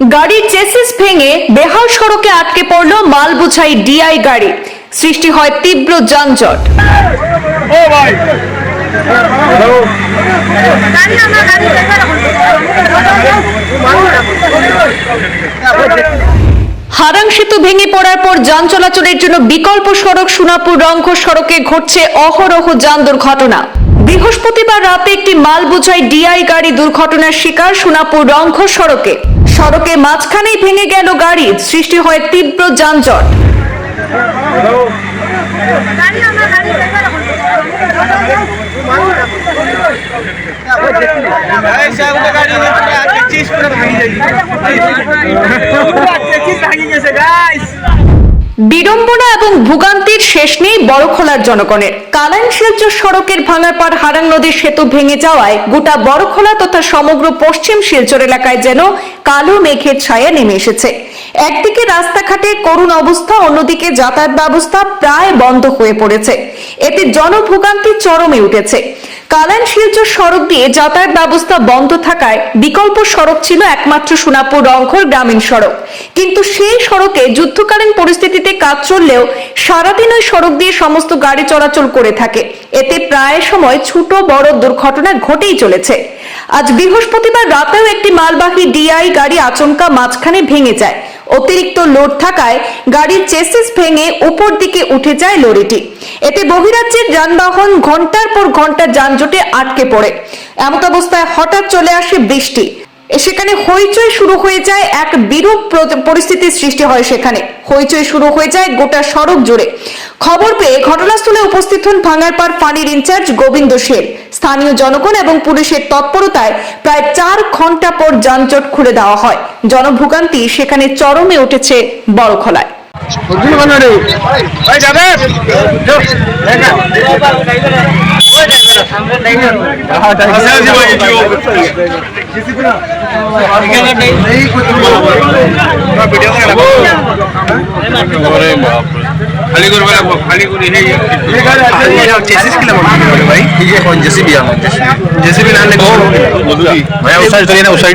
গাড়ির চেসিস ভেঙে বেহাল সড়কে আটকে পড়ল মাল বোঝাই ডিআই গাড়ি। সৃষ্টি হয় তীব্র যানজট। হারাং সেতু ভেঙে পড়ার পর যান চলাচলের জন্য বিকল্প সড়ক সোনাপুর রংঘ সড়কে ঘটছে অহরহ যান দুর্ঘটনা। বৃহস্পতিবার রাতে একটি মাল বোঝাই ডিআই গাড়ি দুর্ঘটনার শিকার সোনাপুর রংঘ সড়কে। সড়কে মাঝখানেই ভেঙে গেল গাড়ি সৃষ্টি হয় তীব্র যানজট বিড়ম্বনা এবং ভোগান্তির শেষ নেই বড়খোলার জনগণের। কালাইন শিলচর সড়কের ভাঙার পর হারাং নদীর সেতু ভেঙে যাওয়ায় গোটা বড়খোলা তথা সমগ্র পশ্চিম শিলচর এলাকায় যেন কালো মেঘের ছায়া নেমে এসেছে। একদিকে রাস্তাঘাটে করুণ অবস্থা, অন্যদিকে যাতায়াত ব্যবস্থা প্রায় বন্ধ হয়ে পড়েছে। এতে জনভোগান্তি চরমে উঠেছে। কালাইন শিলচর সড়ক দিয়ে যাতায়াত ব্যবস্থা বন্ধ থাকায় বিকল্প সড়ক ছিল একমাত্র সোনাপুর রংঘর গ্রামীণ সড়ক। কিন্তু সেই সড়কে যুদ্ধকালীন পরিস্থিতিতে কাজ চললেও সারাদিন ওই সড়ক দিয়ে সমস্ত গাড়ি চলাচল করে থাকে। এতে প্রায় সময় ছোট বড় দুর্ঘটনা ঘটেই চলেছে। আজ বৃহস্পতিবার রাতেও একটি মালবাহী ডিআই গাড়ি আচমকা মাঝখানে ভেঙে যায়। অতিরিক্ত লোড থাকায় গাড়ির চেসিস ভেঙে উপর দিকে উঠে যায় লরিটি। এতে বহিরাজ্যের যানবাহন ঘণ্টার পর ঘণ্টা যানজটে আটকে পড়ে। এমত অবস্থায় হঠাৎ চলে আসে বৃষ্টি। সেখানে হইচই শুরু হয়ে যায় এক বিরূপ পরিস্থিতির সৃষ্টি হয় সেখানে। হইচই শুরু হয়ে যায় গোটা সড়ক জুড়ে। খবর পেয়ে ঘটনাস্থলে উপস্থিত হন ভাঙারপাড় ফাঁড়ির ইনচার্জ গোবিন্দ সেন। স্থানীয় জনগণ এবং পুলিশের তৎপরতায় প্রায় চার ঘণ্টা পর যানজট খুলে দেওয়া হয়। জনভোগান্তি সেখানে চরমে উঠেছে বড় খোলায়। খালি করবে খালি করে ভাই জেসিবি জেসিবি না ভাই উসাইড করিয়ে না উসাইড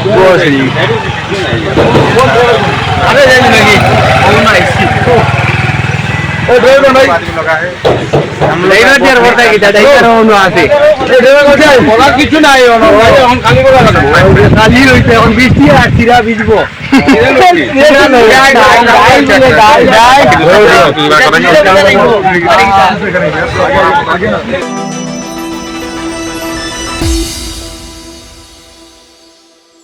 Boshi. अरे ये लगी ओ ड्राइवर भाई हम लेना दिया बोलता है कि दादा इधर हो ना आसे ड्राइवर को जाए बोला कुछ ना है और हम खाली बोला ना खाली होते हम बीच ही आ सीधा बीचबो सीधा